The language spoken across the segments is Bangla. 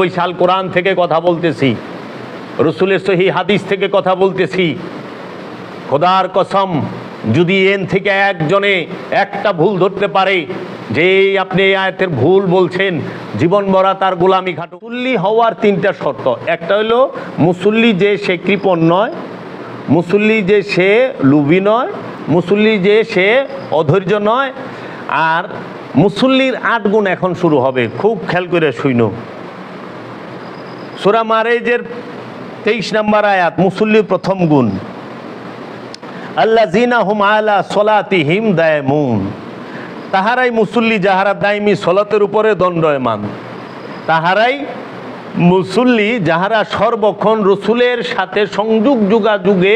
বৈশাল কোরআন থেকে কথা বলতেছি, রসুলের সহি হাদিস থেকে কথা বলতেছি। খোদার কসম, যদি এন থেকে একজনে একটা ভুল ধরতে পারে, যে আপনি আয়াতের ভুল বলছেন, জীবন ভরা তার গোলামি খাটো মুসল্লি হওয়ার তিনটা শর্ত। একটা হলো, মুসল্লি যে সে কৃপণ নয়, মুসল্লি যে সে লুবি নয়, মুসল্লি যে সে অধৈর্য নয়, আর মুসল্লির আট গুণ এখন শুরু হবে। খুব খেয়াল করে শুইনো। সুরা মারেজের তেইশ নম্বর আয়াত, মুসল্লির প্রথম গুণ। আল্লাহ জিনা হুম আলা সলাতি হিম দায়মুন। তাহারাই মুসল্লি যাহারা দায়মি সলাতের উপরে দণ্ডয়মান। তাহারাই মুসল্লি যাহারা সর্বক্ষণ রসুলের সাথে সংযোগ যোগাযোগে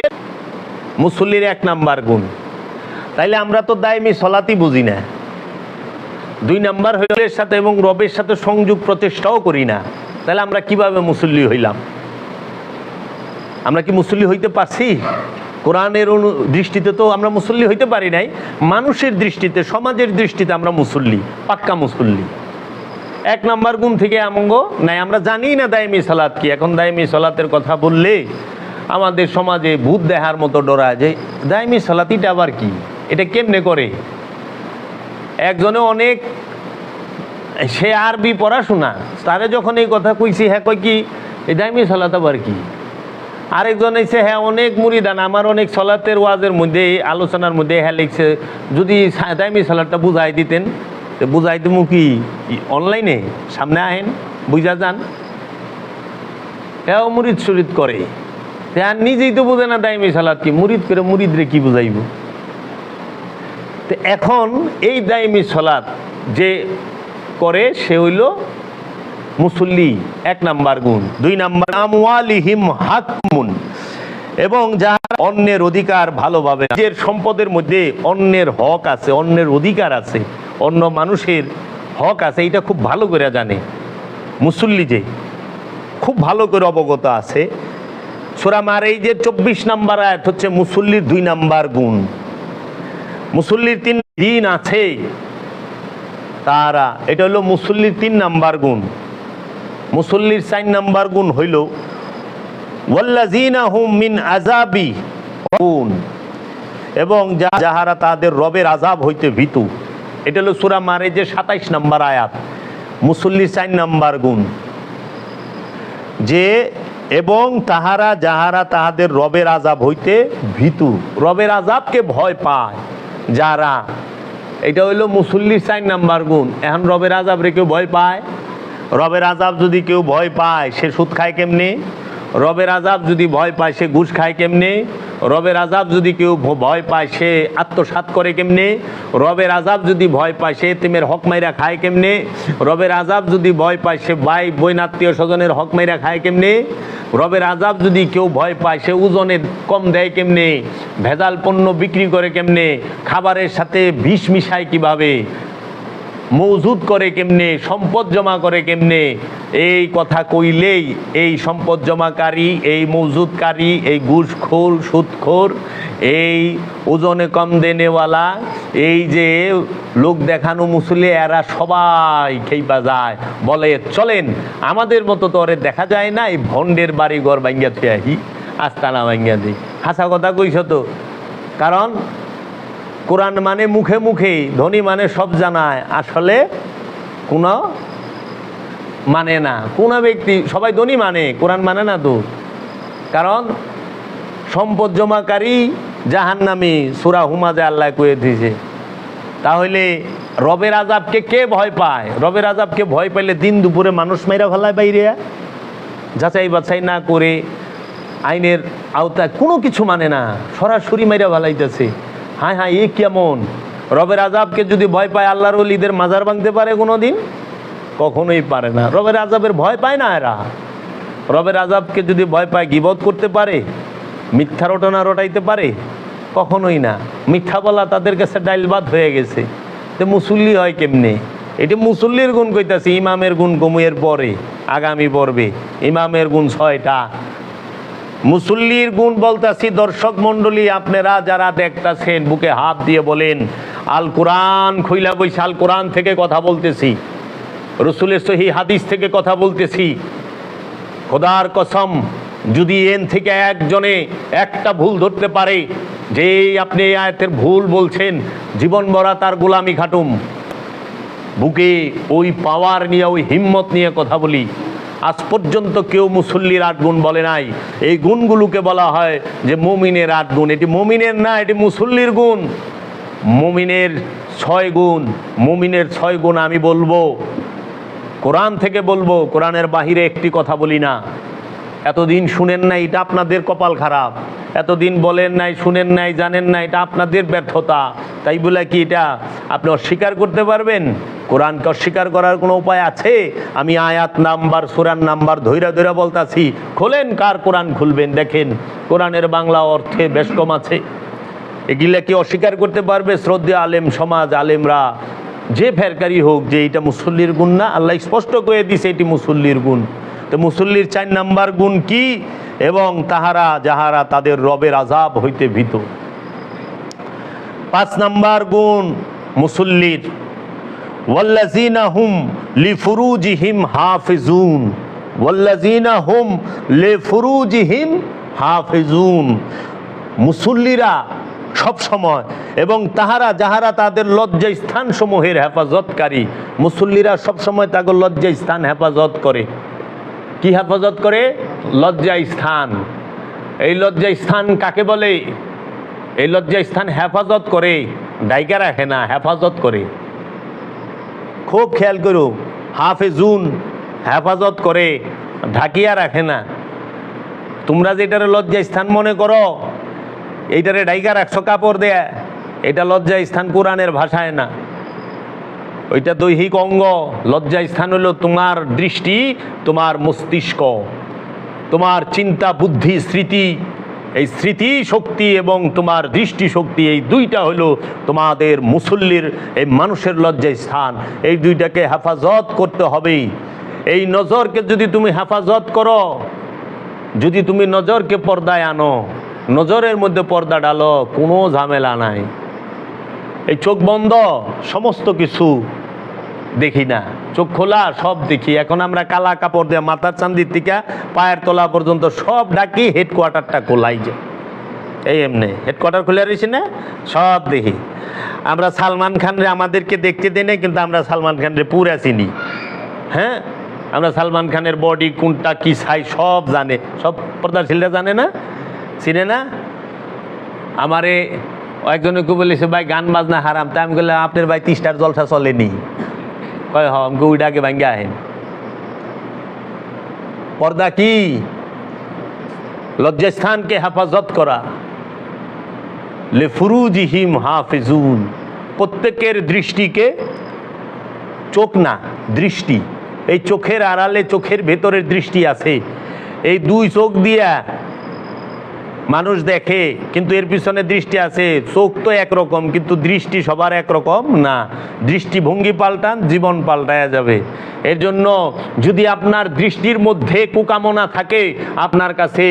মুসল্লির এক নাম্বার গুণ। তাইলে আমরা তো দায়মি সলাতি বুঝি না। দুই নাম্বার হইলের সাথে এবং রবের সাথে সংযোগ প্রতিষ্ঠাও করি না। তাহলে আমরা কীভাবে মুসল্লি হইলাম? আমরা কি মুসল্লি হইতে পারছি? কোরআনের অনু, দৃষ্টিতে তো আমরা মুসল্লি হইতে পারি নাই। মানুষের দৃষ্টিতে, সমাজের দৃষ্টিতে আমরা মুসল্লি, পাক্কা মুসল্লি। এক নাম্বার গুণ থেকে আমঙ্গ নাই। আমরা জানি না দায়মি সালাত কি। এখন দায়মি সালাতের কথা বললে আমাদের সমাজে ভূত দেহার মতো ডরায় যে, দায়মি সালাতিটা আবার কি? এটা কেমনে করে? একজনে অনেক সে আরবি পড়াশোনা। তারে যখন এই কথা কইছি হ্যাঁ কই কি? এই দায়মি সালাত আবার কি? আরেকজন এসে হ্যাঁ অনেক মুড়িদান আমার অনেক সলাতের ওয়াজের মধ্যে আলোচনার মধ্যে হ্যাঁ লিখছে, যদি দামি সালাদটা বুঝাই দিতেন বুঝাই দেবো কি? অনলাইনে, সামনে আহেন বুঝা যান। হ্যাঁ মুরিদ সুরিদ করে। হ্যাঁ নিজেই তো বোঝে না দাইমি সালাদ কি, মুরিদ করে মুরিদ রে কি বুঝাইব? তো এখন এই দাইমি সলাদ যে করে সে হইল মুসল্লি। এক নাম্বার গুণ। দুই নাম্বার, আমওয়ালিহিম হাকমুন এবং যার অন্যের অধিকার ভালোভাবে নিজের সম্পদের মধ্যে অন্যের হক আছে, অন্যের অধিকার আছে, অন্য মানুষের হক আছে এটা খুব ভালো করে জানে। মুসল্লি যে খুব ভালো করে অবগত আছে। সোরামার এই যে চব্বিশ নাম্বার আয়াত হচ্ছে মুসল্লির দুই নাম্বার গুণ। মুসল্লির তিন দিন আছে। তারা এটা হলো মুসল্লির তিন নাম্বার গুণ। মুসল্লির চার নাম্বার গুণ হইল হুম মিন আজাবি এবং যাহারা তাদের রবের আজাব হইতে ভীতু। এটা হলো সুরা যে সাতাইশ নাম্বার আয়াত, মুসল্লির চার নাম্বার গুণ। যে এবং তাহারা, যাহারা তাহাদের রবের আজাব হইতে ভীতু। রবের আজাবকে ভয় পায় যারা এটা হইল মুসল্লির চার নাম্বার গুণ। এখন রবের আজাব রে কেউ ভয় পায়? রবের আজাব যদি কেউ ভয় পায়, সে সুদ খায় কেমনে? রবের আজাব যদি ভয় পায়, সে ঘুষ খায় কেমনে? রবের আজাব যদি কেউ ভয় পায়, সে আত্মসাৎ করে কেমনে? রবের আজাব যদি ভয় পায়, সে তিমের হক মাইরা খায় কেমনে? রবের আজাব যদি ভয় পায়, সে ভাই বইন আত্মীয় স্বজনের হক মাইরা খায় কেমনে? রবের আজাব যদি কেউ ভয় পায়, সে ওজনে কম দেয় কেমনে? ভেজাল পণ্য বিক্রি করে কেমনে? খাবারের সাথে বিষ মিশায় কীভাবে? মজুদ করে কেমনে, সম্পদ জমা করে কেমনে? এই কথা কইলেই এই সম্পদ জমাকারী, এই মজুদকারী, এই ঘুষখোর, সুদখোর, এই ওজনে কম দেনেওয়ালা, এই যে লোক দেখানো মুসলে এরা সবাই খেইবা যায়। বলে, চলেন, আমাদের মতো তো ওরে দেখা যায় না, এই ভণ্ডের বাড়ি ঘর ভাঙ্গা থুয়ে আহি, আস্তানা ভাঙ্গা দিই। হাসা কথা কইস তো? কারণ কোরআন মানে মুখে মুখে ধনী মানে সব জানায়। আসলে কোনো মানে না। কোনো ব্যক্তি, সবাই ধনী মানে কোরআন মানে না তো। কারণ সম্পদ জমাকারী জাহান্নামি, সুরা হুমাজে আল্লাহ কয়ে দিয়েছে। তাহলে রবের আজাবকে কে ভয় পায়? রবের আজাবকে ভয় পাইলে দিন দুপুরে মানুষ মেরা ফেলায় বাইরে। যাচাই বাছাই না করে আইনের আওতায় কোনো কিছু মানে না। সরাসরি মাইরা ভালাইতেছে হায় হায়, এ কেমন? রবের আজাবকে যদি ভয় পায়, আল্লাহর অলিদের মাজার ভাঙতে পারে কোনো দিন কখনোই পারে না। রবের আজাবের ভয় পায় না এরা। রবের আজাবকে যদি ভয় পায়, গিবত করতে পারে? মিথ্যা রটনা রটাইতে পারে? কখনোই না। মিথ্যা বলা তাদের কাছে ডাইলবাদ হয়ে গেছে। তো মুসল্লি হয় কেমনে? এটি মুসল্লির গুণ কইতাছে, ইমামের গুণ কমুয়ের পরে, আগামী পর্বে। ইমামের গুণ ছয়টা। মুসল্লির গুণ বলতাছি, দর্শক মণ্ডলী, আপনারা যারা দেখতাছেন, বুকে হাত দিয়ে বলেন, আল কোরআন খইলা বইসা আল কোরআন থেকে কথা বলতেছি, রসুলের সহি হাদিস থেকে কথা বলতেছি, খোদার কসম, যদি এন থেকে একজনে একটা ভুল ধরতে পারে যে আপনি আয়াতের ভুল বলছেন, জীবন ভরা তার গোলামি খাটুম। বুকে ওই পাওয়ার নিয়ে, ওই হিম্মত নিয়ে কথা বলি। আজ পর্যন্ত কেউ মুসল্লির আট গুণ বলে নাই। এই গুণগুলোকে বলা হয় যে মুমিনের আট গুণ। এটি মমিনের না, এটি মুসল্লির গুণ। মমিনের ছয় গুণ। মমিনের ছয় গুণ আমি বলব। কোরআন থেকে বলব, কোরআনের বাহিরে একটি কথা বলি না। এতদিন শুনেন নাই, এটা আপনাদের কপাল খারাপ। এতদিন বলেন নাই, শুনেন নাই, জানেন না এটা আপনাদের ব্যর্থতা। তাই বলে কি এটা আপনি অস্বীকার করতে পারবেন? কোরআনকে অস্বীকার করার কোনো উপায় আছে? আমি আয়াত নাম্বার সুরান নাম্বার ধৈরা ধৈরা বলতাছি, খোলেন কার কোরআন খুলবেন? দেখেন, কোরআনের বাংলা অর্থে বেশ কম আছে। এগুলা কি অস্বীকার করতে পারবে? শ্রদ্ধে আলেম সমাজ, আলেমরা, যে ফেরকারি হোক যে এটা মুসল্লির গুণ না, আল্লাহ স্পষ্ট করে দিছে এটি মুসল্লির গুণ। তো মুসল্লির চার নাম্বার গুণ কি? এবং তাহারা, যাহারা তাদের রবের আজাব হইতে ভীত। পাঁচ নাম্বার গুণ মুসল্লির ওয়াল্লাজিনা হুম লিফুরুজিহিম হাফিজুন। ওয়াল্লাজিনা হুম লিফুরুজিহিম হাফিজুন। মুসল্লিরা সব সময় এবং তাহারা, যাহারা তাদের লজ্জা স্থান সমূহের হেফাজতকারী, মুসল্লিরা সব সময় তাদের লজ্জা স্থান হেফাজত করে। কি হেফাজত করে? লজ্জা স্থান। এই লজ্জা স্থান কাকে বলে? এই লজ্জা স্থান হেফাজত করে। ডাইকা রাখে না, হেফাজত করে। খুব খেয়াল করো, হাফেজুন হেফাজত করে, ঢাকিয়া রাখে না। তোমরা যেটারে লজ্জা স্থান মনে করো, এইটারে ডাইকা রাখছো কাপড় দেয়া। এটা লজ্জা স্থান কোরআনের ভাষায় না। ওইটা দৈহিক অঙ্গ। লজ্জা স্থান হলো তোমার দৃষ্টি, তোমার মস্তিষ্ক, তোমার চিন্তা, বুদ্ধি, স্মৃতি। এই স্মৃতি শক্তি এবং তোমার দৃষ্টি শক্তি, এই দুইটা হলো তোমাদের মুসল্লির, এই মানুষের লজ্জা স্থান। এই দুইটাকে হেফাজত করতে হবেই। এই নজরকে যদি তুমি হেফাজত করো, যদি তুমি নজরকে পর্দায় আনো, নজরের মধ্যে পর্দা ডালো কোনো ঝামেলা নাই। এই চোখ বন্ধ, সমস্ত কিছু দেখি না। চোখ খোলা, সব দেখি। এখন আমরা কালা কাপড় দিয়ে মাথার চান্দির থেকে পায়ের তলা পর্যন্ত সব ডাকি হেডকোয়ার্টারটা খোলাই যায় এই এমনি হেডকোয়ার্টার খুলে রয়েছে না, সব দেখি। আমরা সালমান খানরে আমাদেরকে দেখতে দেয় না কিন্তু আমরা সালমান খানরে পুরা চিনি। হ্যাঁ? আমরা সালমান খানের বডি কোনটা, কি সাই সব জানে। সব পর্দাশীলরা জানে না? চিনে না? আমারে একজনে কো বলেছে, ভাই, গান বাজনা হারাম। তাই আমি বললাম আপনার ভাই তিস্টার জলসা চলেনি। কয় হ আমাকে ওইটাকে ভাঙ্গে আহেন। পর্দা কি? লজ্জাস্থানকে হেফাজত করা। লেফুরুজিহিম হাফিজুন। প্রত্যেকের দৃষ্টিকে চোখ না, দৃষ্টি। এই চোখের আড়ালে চোখের ভেতরের দৃষ্টি আছে। এই দুই চোখ দিয়া মানুষ দেখে, কিন্তু এর পিছনে দৃষ্টি আছে। চোখ তো একরকম, কিন্তু দৃষ্টি সবার একরকম না। দৃষ্টিভঙ্গি পাল্টান, জীবন পাল্টায়া যাবে। এর জন্য যদি আপনার দৃষ্টির মধ্যে কুকামনা থাকে, আপনার কাছে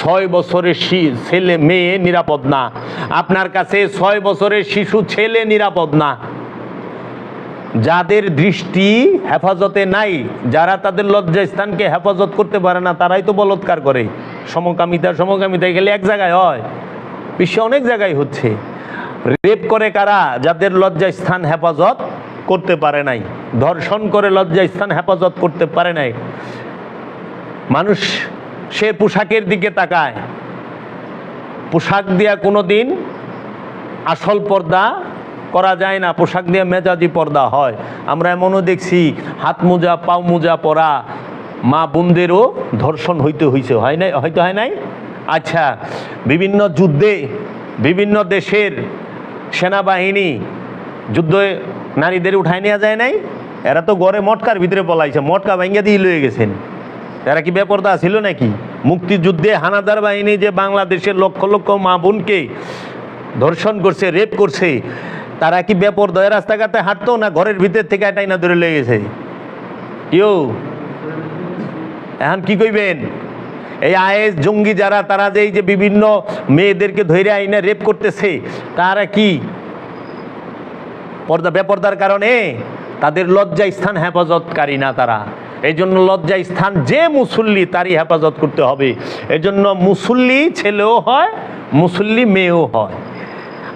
ছয় বছরের ছেলে, মেয়ে নিরাপদ না। আপনার কাছে ছয় বছরের শিশু, ছেলে নিরাপদ না। যাদের দৃষ্টি হেফাজতে নাই, যারা তাদের লজ্জা স্থানকে হেফাজত করতে পারে না, তারাই তো বলৎকার করে। সমকামিতা সমকামিতা গেলে এক জায়গায় হয়। বিশ্বে অনেক জায়গায় হচ্ছে। রেপ করে কারা? যাদের লজ্জা স্থান হেফাজত করতে পারে নাই। ধর্ষণ করে লজ্জা স্থান হেফাজত করতে পারে নাই। মানুষ সে পোশাকের দিকে তাকায়। পোশাক দিয়া কোনো দিন আসল পর্দা করা যায় না, পোশাক দিয়ে মেজাজি পর্দা হয়। আমরা এমনও দেখছি, হাত মোজা, পাও মোজা পরা মা বোনদেরও ধর্ষণ হইতে হইছে। হয় নাই, হয়তো হয় নাই? আচ্ছা বিভিন্ন যুদ্ধে, বিভিন্ন দেশের সেনাবাহিনী যুদ্ধে নারীদের উঠায় নেওয়া যায় নাই? এরা তো গড়ে মটকার ভিতরে পলাইছে, মটকা ভাঙ্গা দিয়ে লয়ে গেছেন। এরা কি বেপরদা ছিল নাকি? মুক্তিযুদ্ধে হানাদার বাহিনী যে বাংলাদেশের লক্ষ লক্ষ মা বোনকে ধর্ষণ করছে, রেপ করছে তারা কি বেপরদয় রাস্তাঘাটে হাঁটতো না ঘরের ভিতর থেকে এটাই না ধরে লেগে গেছে? কেউ এখন কি কইবেন? এই আইএস জঙ্গি যারা, তারা যে এই যে বিভিন্ন মেয়েদেরকে ধৈর্য আইনে রেপ করতেছে, তারা কি পর্দা, বেপর্দার কারণে? তাদের লজ্জা স্থান হেফাজতকারী না তারা। এই জন্য লজ্জা স্থান যে মুসল্লি, তারই হেফাজত করতে হবে। এই জন্য মুসল্লি ছেলেও হয়, মুসল্লি মেয়েও হয়।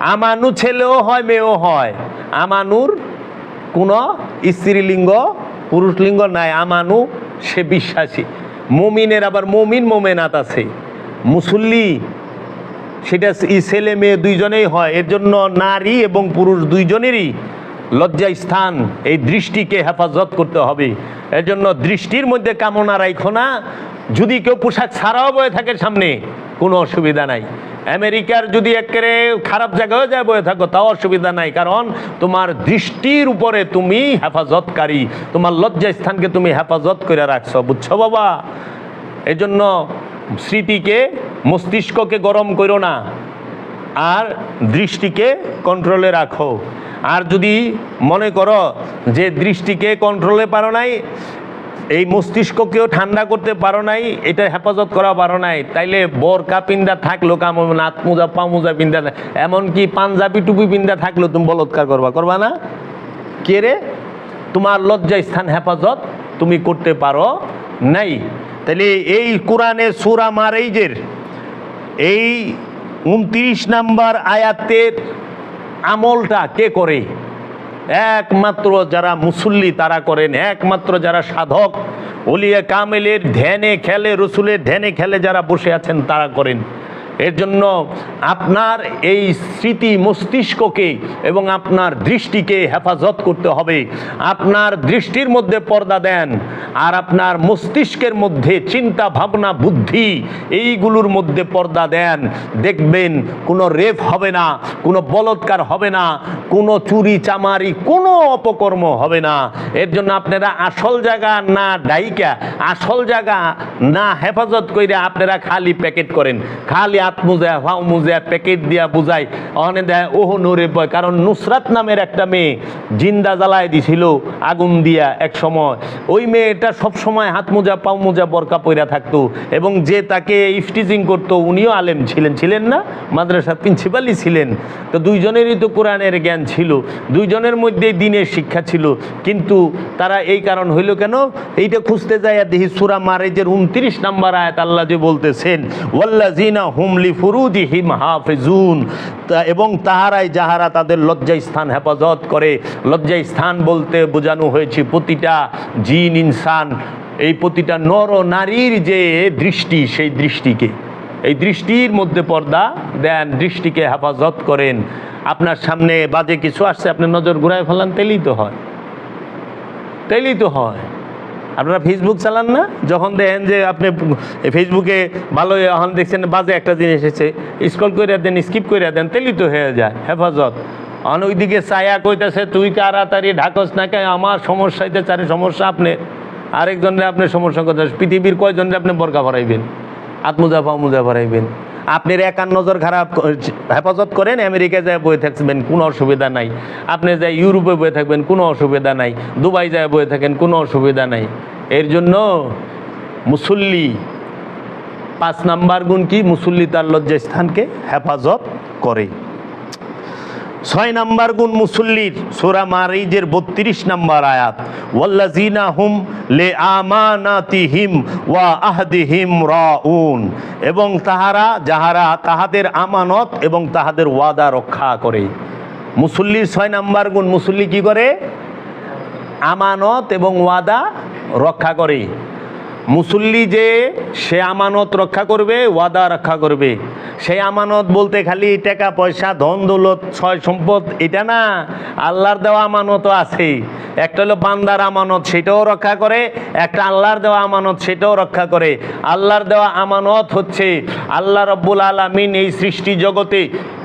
আমানু ছেলেও হয়, মেয়েও হয়। আমানুর কোনো স্ত্রীলিঙ্গ, পুরুষলিঙ্গ নাই। আমানু, সে বিশ্বাসী। মমিনের আবার মমিন মোমেনাত আছে। মুসল্লি, সেটা ছেলে মেয়ে দুইজনেই হয়। এর জন্য নারী এবং পুরুষ দুইজনেরই লজ্জা স্থান। এই দৃষ্টিকে হেফাজত করতে হবে। এর জন্য দৃষ্টির মধ্যে কামনা রাখো না। যদি কেউ পোশাক ছাড়াও বয়ে থাকে সামনে, কোনো অসুবিধা নাই। আমেরিকার যদি একেবারে খারাপ জায়গায় যায়, বয়ে থাকো, তাও অসুবিধা নাই। কারণ তোমার দৃষ্টির উপরে তুমি হেফাজতকারী, তোমার লজ্জা স্থানকে তুমি হেফাজত করে রাখছো, বুঝছ বাবা? এই জন্য স্মৃতিকে, মস্তিষ্ককে গরম করো না, আর দৃষ্টিকে কন্ট্রোলে রাখো। আর যদি মনে করো যে দৃষ্টিকে কন্ট্রোলে পারো নাই এই মস্তিষ্ককেও ঠান্ডা করতে পারো নাই এটা হেফাজত করা পারো নাই। তাইলে বোরকা পিন্দা থাকল কাম হবে না, মোজা পা মোজা পিন্দা। এমনকি পাঞ্জাবি টুপি পিন্দা থাকল তুমি বলৎকার করবা। করবা না? কে রে? তোমার লজ্জা স্থান হেফাজত তুমি করতে পারো নাই। তাহলে এই কোরআনে সুরা মারেইজের এই উনত্রিশ নাম্বার আয়াতের আমলটা কে করে? একমাত্র যারা মুসল্লি তারা করেন, একমাত্র যারা সাধক, ওলিয়া কামেলের ধ্যানে খেলে, রসুলের ধ্যানে খেলে যারা বসে আছেন তারা করেন। এর জন্য আপনার এই স্মৃতি মস্তিষ্ককে এবং আপনার দৃষ্টিকে হেফাজত করতে হবে। আপনার দৃষ্টির মধ্যে পর্দা দেন আর আপনার মস্তিষ্কের মধ্যে চিন্তা, ভাবনা, বুদ্ধি এইগুলোর মধ্যে পর্দা দেন। দেখবেন কোনো রেপ হবে না, কোনো বলৎকার হবে না, কোনো চুরি, চামারি, কোনো অপকর্ম হবে না। এর জন্য আপনারা আসল জায়গা না ডাইকা, আসল জায়গা না হেফাজত করে আপনারা খালি প্যাকেট করেন। খালি আত্মুজা ফাউ মুজা প্যাকেট দিয়া বুঝাই অনে দেয়, ওহ নরে বয়, কারণ নুসরাত নামের একটা মেয়ে জিন্দা জ্বালায় দিছিল, আগুন দিয়া এক সময়। ওই মেয়েটা সব সময় হাত মোজা, পাও মোজা, বরকা পইরা থাকতো এবং যে তাকে ইফটিজিং করতো, উনিও আলেম ছিলেন। ছিলেন না? মাদ্রাসার প্রিন্সিপালই ছিলেন। তো দুইজনেরই তো কোরআনের জ্ঞান ছিল। দুইজনের মধ্যেই দিনের শিক্ষা ছিল। কিন্তু তারা এই কারণ হইল কেন? এইটা খুঁজতে যায় দেখি সুরা মারেজের উনত্রিশ নাম্বার আয়াত আল্লাহ যে বলতেছেন ওয়াল্লাজিনা এবং তাহারাই যাহারা তাদের লজ্জা স্থান হেফাজত করে। লজ্জা স্থান বলতে বোঝানো হয়েছে প্রতিটা জিন, ইনসান, এই প্রতিটা নর নারীর যে দৃষ্টি, সেই দৃষ্টিকে। এই দৃষ্টির মধ্যে পর্দা দেন, দৃষ্টিকে হেফাজত করেন। আপনার সামনে বাজে কিছু আসছে, আপনি নজর ঘুরায় ফেলান, তেলেই তো হয়। তেলেই তো হয়। আপনারা ফেসবুক চালান না? যখন দেখেন যে আপনি ফেসবুকে ভালো এখন দেখছেন বাজে একটা জিনিস এসেছে স্ক্রল করে দেন স্কিপ করে দেন তেলি তো হয়ে যায়, হেফাজত। অন ওইদিকে ছায়া কইতেছে, তুই তাড়াতাড়ি ঢাকস না কে আমার সমস্যা হইতে চারে সমস্যা আপনি। আরেকজনের আপনি সমস্যা কথা পৃথিবীর কয়জনের আপনি বরকা ভরাইবেন আত্মজা মুজা ভরাইবেন আপনার একান নজর খারাপ হেফাজত করেন আমেরিকা যায় বয়ে থাকবেন, কোনো অসুবিধা নাই। আপনি যায় ইউরোপে বয়ে থাকবেন, কোনো অসুবিধা নাই। দুবাই যায় বয়ে থাকেন, কোনো অসুবিধা নাই। এর জন্য মুসল্লি পাঁচ নাম্বার গুণ কি? মুসল্লি তার লজ্জা স্থানকে হেফাজত করে ছয় নাম্বার গুণ মুসল্লির সোরা মারিজের বত্রিশ নাম্বার আয়াত লে ওয়া এবং তাহারা, যাহারা তাহাদের আমানত এবং তাহাদের ওয়াদা রক্ষা করে। মুসল্লির ছয় নাম্বার গুণ মুসল্লি কি করে? আমানত এবং ওয়াদা রক্ষা করে। মুসল্লি যে সে আমানত রক্ষা করবে, ওয়াদা রক্ষা করবে। সেই আমানত বলতে খালি টাকা, পয়সা, ধন, দৌলত ছয় সম্পদ, এটা না। আল্লাহর দেওয়া আমানতও আছে। একটা হলো বান্দার আমানত, সেটাও রক্ষা করে। একটা আল্লাহর দেওয়া আমানত, সেটাও রক্ষা করে। আল্লাহর দেওয়া আমানত হচ্ছে আল্লাহ রব্বুল আলমিন এই সৃষ্টি জগতে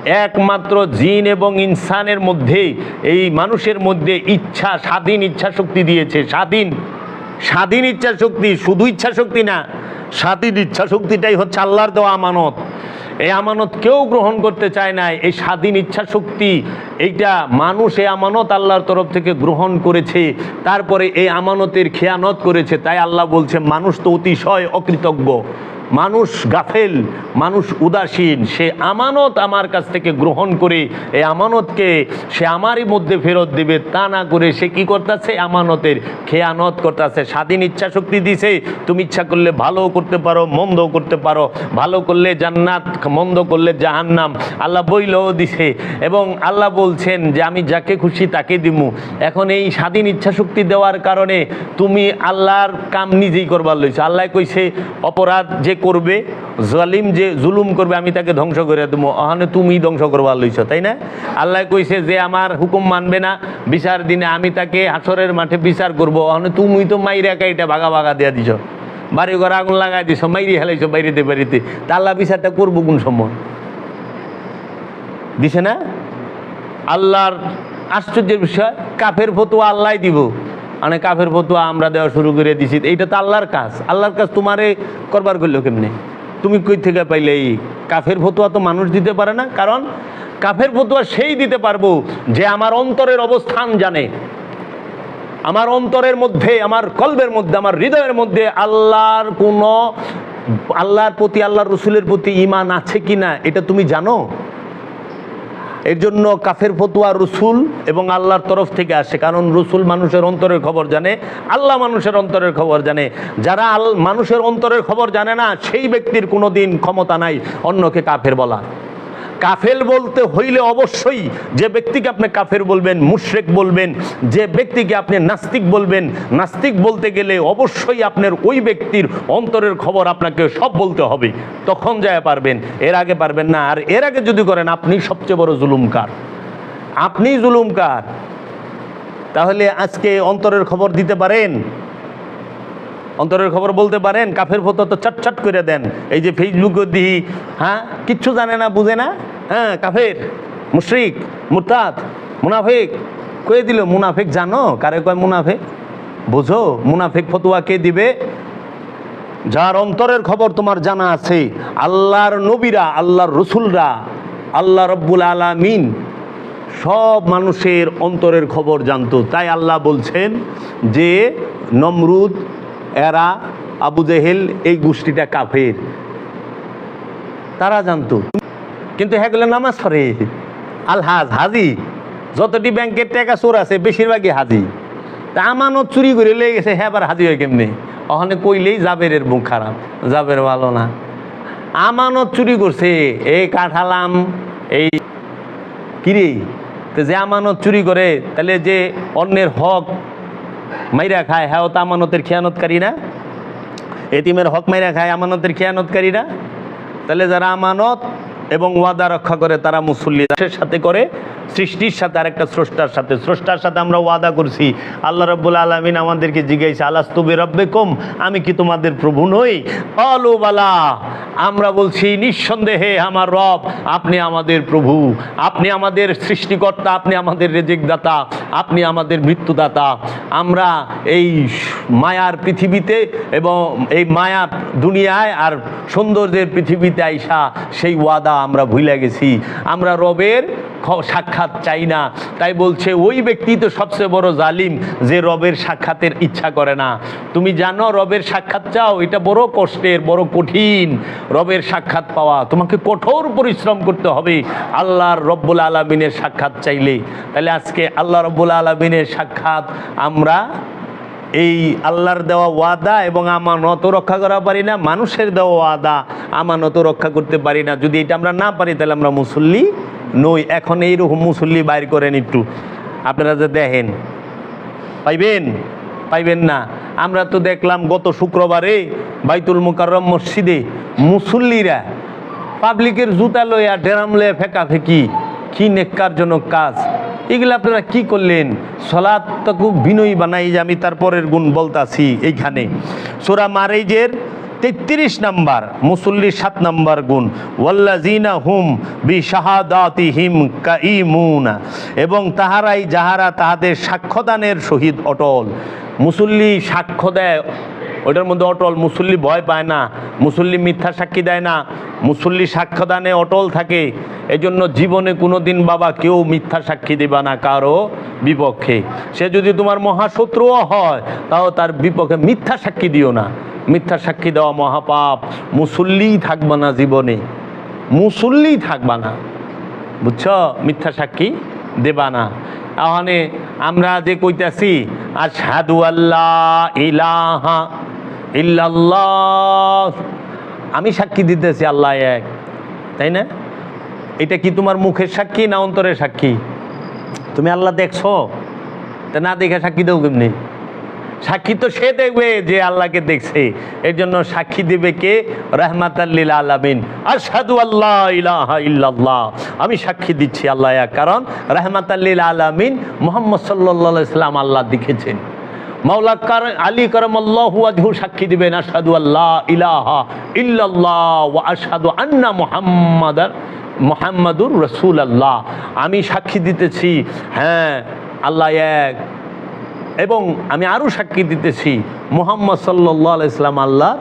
একমাত্র জিন এবং ইনসানের মধ্যে, এই মানুষের মধ্যে ইচ্ছা, স্বাধীন ইচ্ছা শক্তি দিয়েছে, স্বাধীন। স্বাধীন ইচ্ছা শক্তি শুধু ইচ্ছা শক্তি না, স্বাধীন ইচ্ছা শক্তিটাই হচ্ছে আল্লাহর দেওয়া আমানত। এই আমানত কেউ গ্রহণ করতে চায় না, এই স্বাধীন ইচ্ছা শক্তি এইটা মানুষ এই আমানত আল্লাহর তরফ থেকে গ্রহণ করেছে, তারপরে এই আমানতের খেয়ানত করেছে, তাই আল্লাহ বলছে, মানুষ তো অতিশয় অকৃতজ্ঞ। মানুষ গাফেল, মানুষ উদাসীন, সে আমানত আমার কাছ থেকে গ্রহণ করে এই আমানতকে সে আমারই মধ্যে ফেরত দেবে, তা না করে সে কি করতেছে? আমানতের খেয়ানত করতেছে, স্বাধীন ইচ্ছা শক্তি দিছে, তুমি ইচ্ছা করলে ভালো করতে পারো মন্দ করতে পারো, ভালো করলে জান্নাত, মন্দ করলে জাহান্নাম, আল্লাহ বইলেও দিছে, এবং আল্লাহ বলছেন যে আমি যাকে খুশি তাকে দিমু। এখন এই স্বাধীন ইচ্ছা শক্তি দেওয়ার কারণে তুমি আল্লাহর কাম নিজেই করবার লইছো। আল্লাহ কইছে, অপরাধ যে করবে, জালিম যে জুলুম করবে, আমি তাকে ধ্বংস করে দেবো। ওখানে তুমি ধ্বংস করবার লইছ, তাই না? আল্লাহ কইছে যে আমার হুকুম মানবে না, বিচার দিনে আমি তাকে হাসরের মাঠে বিচার করব। ওখানে তুমি তো মাইরা কাইটা ভাগা ভাগা দিয়া দিছ। বাড়ি ঘর আগুন লাগাই দিছ, মাইরি হেলাইছো বাইরেতে বাড়িতে তা আল্লাহ বিচারটা করব কোন সময়? দিছে না? আল্লাহর আশ্চর্যের বিষয়, কাফের ফতুয়া আল্লাহ দিব। মানে কাফের ফতুয়া আমরা দেওয়া শুরু করে দিছি। এইটা তো আল্লাহর কাজ। আল্লাহর কাজ তোমারে করবার করল কেমনে? তুমি কই থেকে পাইলে এই? কাফের ফতুয়া তো মানুষ দিতে পারে না, কারণ কাফের ফতুয়া সেই দিতে পারব যে আমার অন্তরের অবস্থান জানে। আমার অন্তরের মধ্যে, আমার কলবের মধ্যে, আমার হৃদয়ের মধ্যে আল্লাহর কোনো, আল্লাহর প্রতি, আল্লাহর রসুলের প্রতি ইমান আছে কি না, এটা তুমি জানো? এর জন্য কাফের ফতুয়া রসুল এবং আল্লাহর তরফ থেকে আসে। কারণ রসুল মানুষের অন্তরের খবর জানে, আল্লাহ মানুষের অন্তরের খবর জানে। যারা মানুষের অন্তরের খবর জানে না, সেই ব্যক্তির কোনো দিন ক্ষমতা নাই, অন্যকে কাফের বলা। কাফের বলতে হইলে অবশ্যই যে ব্যক্তিকে আপনি কাফের বলবেন, মুশরেক বলবেন, যে ব্যক্তিকে আপনি নাস্তিক বলবেন, নাস্তিক বলতে গেলে অবশ্যই আপনার ওই ব্যক্তির অন্তরের খবর আপনাকে সব বলতে হবে। তখন যায় পারবেন, এর আগে পারবেন না। আর এর আগে যদি করেন, আপনি সবচেয়ে বড় জুলুমকার। আপনি জুলুমকার। তাহলে আজকে অন্তরের খবর দিতে পারেন? অন্তরের খবর বলতে পারেন? কাফের ফটো তো চটচট করে দেন। এই যে ফেসবুকে দিই হ্যাঁ? কিচ্ছু জানে না, বুঝে না? হ্যাঁ কাফের, মুশরিক, মুরতাদ, মুনাফিক। কয়ে দিল, মুনাফিক জানো? কারে কয় মুনাফিক? বুঝো, মুনাফিক ফতুয়া কে দিবে? যার অন্তরের খবর তোমার জানা আছে। আল্লাহর নবীরা, আল্লাহর রসুলরা, আল্লাহ রব্বুল আলামিন সব মানুষের অন্তরের খবর জানতো। তাই আল্লাহ বলছেন যে, নমরুদ, এরা, আবু জেহেল, এই গোষ্ঠীটা কাফের। তারা জানতো। কিন্তু হ্যাগুলো নামাজ পড়ে। আলহাজ হাজি যতটি ব্যাংকের টাকা চোর আছে, বেশিরভাগই হাজি। তা আমানত চুরি করে লেগে গেছে হ্যাঁ হাজি হয় কেমনি? ওখানে কইলেই জাবেরের মুখ খারাপ, জাবের ভালো না। আমানত চুরি করছে এই কাঠালাম, এই কিরে? তো যে আমানত চুরি করে, তাহলে যে অন্যের হক মাইরা খায় হ্যাঁ তো আমানতের খেয়ানতকারী না? এতিমের হক মাইরা খায়, আমানতের খেয়ানতকারী না? তাহলে যারা আমানত এবং ওয়াদা রক্ষা করে তারা মুসল্লি সাথে করে, সৃষ্টির সাথে আরেকটা স্রষ্টার সাথে। স্রষ্টার সাথে আমরা ওয়াদা করছি। আল্লাহ রব্বুল আলমিন আমাদেরকে জিজ্ঞাসা আলাস্তবে রব্বে কম আমি কি তোমাদের প্রভু নই? অলু বালা। আমরা বলছি, নিঃসন্দেহে আমার রব, আপনি আমাদের প্রভু, আপনি আমাদের সৃষ্টিকর্তা, আপনি আমাদের রেজেকদাতা, আপনি আমাদের মৃত্যুদাতা। আমরা এই মায়ার পৃথিবীতে এবং এই মায়া দুনিয়ায় আর সৌন্দর্যের পৃথিবীতে আইসা সেই ওয়াদা আমরা ভুলে গেছি। আমরা রবের সাক্ষাৎ চাই না। তাই বলছে, ওই ব্যক্তি তো সবচেয়ে বড় জালিম যে রবের সাক্ষাতের ইচ্ছা করে না। তুমি জানো, রবের সাক্ষাৎ চাও, এটা বড় কষ্টের, বড় কঠিন। রবের সাক্ষাৎ পাওয়া। তোমাকে কঠোর পরিশ্রম করতে হবে। আল্লাহর রব্বুল আলমিনের সাক্ষাৎ চাইলে। তাহলে আজকে আল্লাহ রব্বুল আলমিনের সাক্ষাৎ আমরা এই আল্লাহর দেওয়া ওয়াদা এবং আমানত রক্ষা করা পারি না, মানুষের দেওয়া ওয়াদা আমানত রক্ষা করতে পারি না। যদি এটা আমরা না পারি, তাহলে আমরা মুসল্লি নই। এখন এইরকম মুসল্লি বাইর করেন একটু। আপনারা যে দেখেন, পাইবেন? পাইবেন না। আমরা তো দেখলাম গত শুক্রবারে বাইতুল মুকাররম মসজিদে মুসল্লিরা পাবলিকের জুতা লইয়া ডেরাম লইয়া ফেঁকা ফেঁকি কি নেককারজনক কাজ। এগুলো আপনারা কি করলেন? সলাৎ তাকু বিনয়ী বানাই যে আমি তারপরের গুণ বলতাছি এইখানে। সোরা মারেজের তেত্রিশ নাম্বার, মুসল্লির সাত নাম্বার গুণ ওয়াল্লাজিনা হুম বি শাহাদাতি হিম কাইমুনা এবং তাহারাই যাহারা তাহাদের সাক্ষ্যদানের সহিত অটল। মুসল্লি সাক্ষ্য দেয়, ওটার মধ্যে অটল। মুসল্লি ভয় পায় না, মুসল্লি মিথ্যা সাক্ষী দেয় না, মুসল্লি সাক্ষ্যদানে অটল থাকে। এজন্য জীবনে কোনো দিন বাবা কেউ মিথ্যা সাক্ষী দেবা না কারও বিপক্ষে। সে যদি তোমার মহাশত্রুও হয়, তাও তার বিপক্ষে মিথ্যা সাক্ষী দিও না। মিথ্যা সাক্ষী দেওয়া মহাপাপ। মুসল্লিই থাকবা না জীবনে। মুসল্লিই থাকবা না। বুঝছ? মিথ্যা সাক্ষী দেবা না। তাহলে আমরা যে কইতাছি সাধু আল্লাহ ইলাহা ইল্লাল্লাহ। আমি সাক্ষী দিতেছি আল্লাহ এক, তাই না? এটা কি তোমার মুখের সাক্ষী না অন্তরের সাক্ষী? তুমি আল্লাহ দেখছ? তা না দেখে সাক্ষী দেও কেমনি? সাক্ষী তো সে দেখবে যে আল্লাহকে দেখছে। এর জন্য সাক্ষী দেবে কে? রহমাত আলামিন। আর সাধু আল্লাহ ইলাহা ইল্লাল্লাহ। আমি সাক্ষী দিচ্ছি আল্লাহ কারণ রহমাত আলামিন মোহাম্মদ সাল্লাহ ইসলাম আল্লাহ দেখেছেন। মাওলা কার আলী করম আল্লাহু আজহু সাক্ষী দিবেন, আশহাদু আল্লাহ ইলাহা ইল্লাল্লাহ ওয়া আশহাদু আন্না মুহাম্মাদার মুহাম্মাদুর রসুল আল্লাহ আমি সাক্ষী দিতেছি হ্যাঁ আল্লাহ এক। এবং আমি আরও সাক্ষী দিতেছি মোহাম্মদ সাল্লাহ ইসলাম আল্লাহ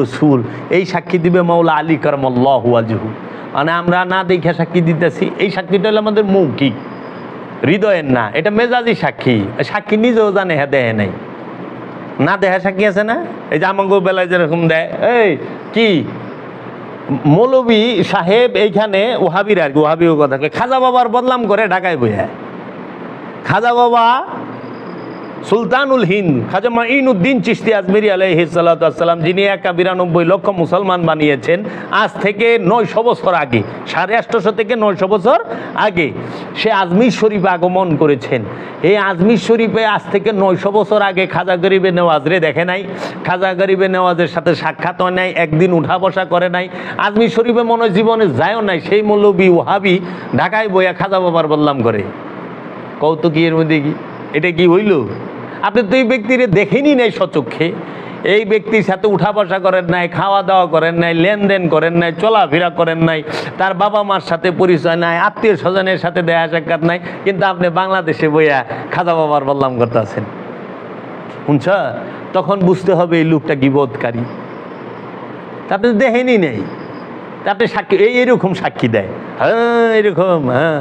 রসুল। এই সাক্ষী দিবে মাওলা আলী করম আল্লাহ আজহু মানে আমরা না দেখে সাক্ষী দিতেছি, এই সাক্ষীটা হলো আমাদের মৌখিক। হৃদয়ের না, এটা মেজাজি সাক্ষী। সাক্ষী নিজেও জানে হ্যাঁ দেহে নাই। না দেহা সাক্ষী আছে না? এই যে আমাকে বেলায় যেরকম দেয়, এই কি? মৌলবী সাহেব এইখানে ওহাবির আর কি, ওহাবিও কথা খাজা বাবার বদলাম করে ঢাকায় বইয়া। খাজা বাবা সুলতানুল হিন্দ, খাজা মাইনুদ্দিন চিস্তি আজমিরি আলহি সাল্লাম যিনি একা বিরানব্বই লক্ষ মুসলমান বানিয়েছেন, আজ থেকে নয়শো বছর আগে, সাড়ে আটশোশো থেকে নয়শো বছর আগে, সে আজমির শরীফে আগমন করেছেন। এই আজমির শরীফে আজ থেকে নয়শো বছর আগে খাজা গরিবে নেওয়াজরে দেখে নাই, খাজা গরিবে নেওয়াজের সাথে সাক্ষাৎ হয় নাই, একদিন উঠা বসা করে নাই, আজমির শরীফে মনে জীবনে যায়ও নাই, সেই মৌলবী ওহাবি ঢাকায় বইয়া খাজা বাবার বদলাম করে। কৌতুকি মধ্যে কি? এটা কি হইল? আপনি তো এই ব্যক্তিরে দেখেনি নাই সচক্ষে এই ব্যক্তির সাথে উঠা বসা করেন নাই খাওয়া দাওয়া করেন নাই, লেনদেন করেন নাই, চলাফেরা করেন নাই, তার বাবা মার সাথে পরিচয় নাই আত্মীয় স্বজনের সাথে দেখা সাক্ষাৎ নাই, কিন্তু আপনি বাংলাদেশে বইয়া খাজা বাবার বদলাম করতেছেন। শুনছ? তখন বুঝতে হবে এই লোকটা গিবোধকারী আপনি দেখেনি নেই। আপনি সাক্ষী, এই এরকম সাক্ষী দেয়। হ্যাঁ এরকম হ্যাঁ।